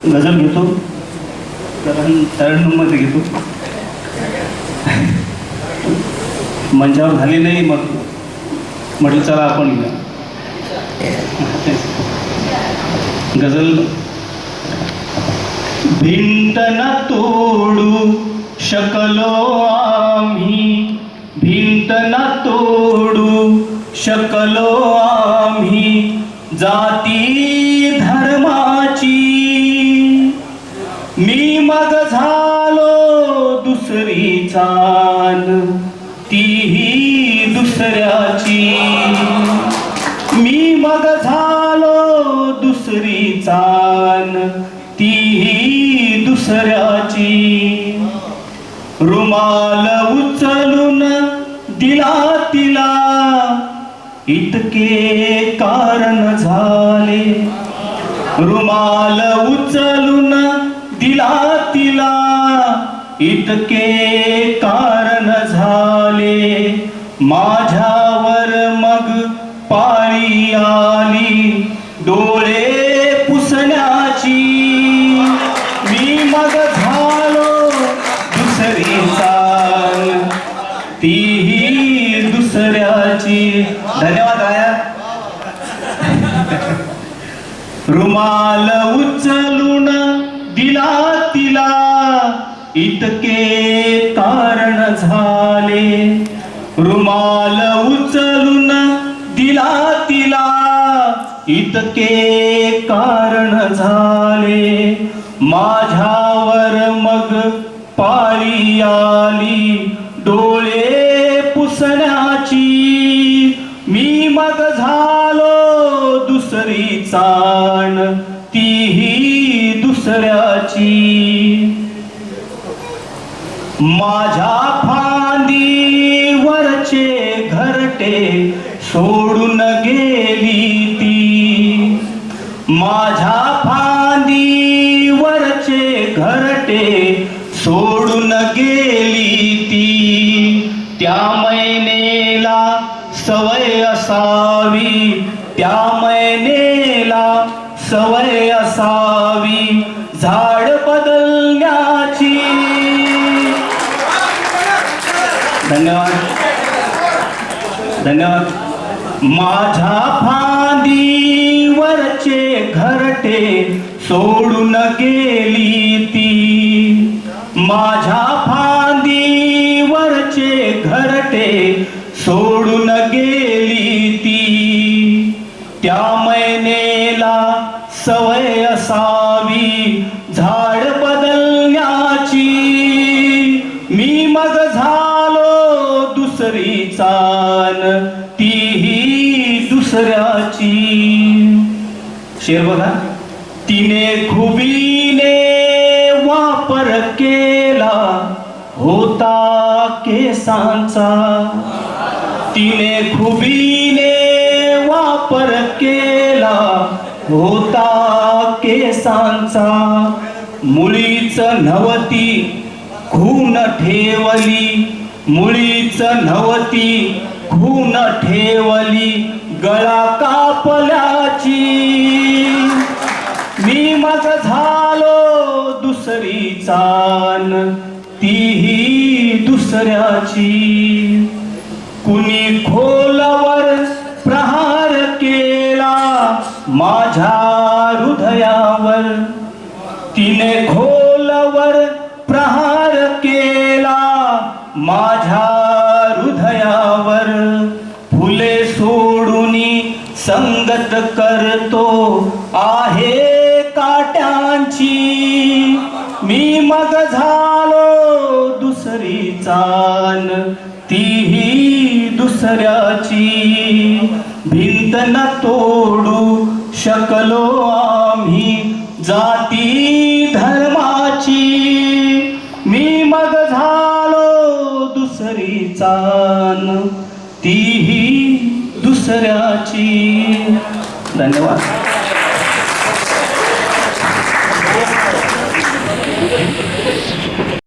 गझल घेतो. कारण तरण्णूमध्ये घेतो. मंचावर झाली नाही मग म्हटलं चला आपण घेऊया गझल भिंत न तोडू शकलो आम्ही. भिंत न तोडू शकलो आम्ही. जाती मग झालो दुसरी चाल. तीही दुसऱ्याची. मी मग झालो दुसरी चाल. तीही दुसऱ्याची. रुमाल उचलून दिला तिला. इतके कारण झाले. रुमाल उचलून तिला इतके कारण झाले. माझ्यावर मग पाळी आली. डोळे पुसण्याची. मी मग झालो दुसरी चाल. तीही दुसऱ्याची. धन्यवाद आया. रुमाल उचलून इतके कारण झाले. रुमाल उचलून दिला तिला. इतके कारण झाले. माझ्यावर मग पाळी आली. डोळे पुसण्याची. मी मग झालो दुसरी चाण. तीही दुसऱ्याची. माझ्या फांदीवरचे घरटे सोडून गेली ती. माझ्या फांदीवरचे घरटे सोडून गेली ती. त्या मैनेला सवय असावी त्या मैनेला सवय असावी. झाड बदल धन्यवाद। धन्यवाद। माझ्या फांदीवरचे घरटे सोडून गेली ती. माझ्या फांदीवरचे घरटे सोडून गेली ती. त्या मैनेला सवय असावी झाड दुसऱ्याची. शेर बघा तिने खुबीने वापर केला होता केसांचा. तिने खुबीने वापर केला होता केसांचा. मुळीच नवती खून ठेवली. मुळीच नवती खून ठेवली गळा कापल्याची. मी मग झालो दुसरी चान तीही दुसऱ्याची. कुणी खोलवर प्रहार केला माझ्या हृदयावर तिने खोलवर प्रहार केला माझ्या दुसरी तीही दुसऱ्याची. भिंत न तोडू शकलो आम्ही जाती धर्माची. मी मग झालो दुसरी चान तीही दुसऱ्याची. धन्यवाद.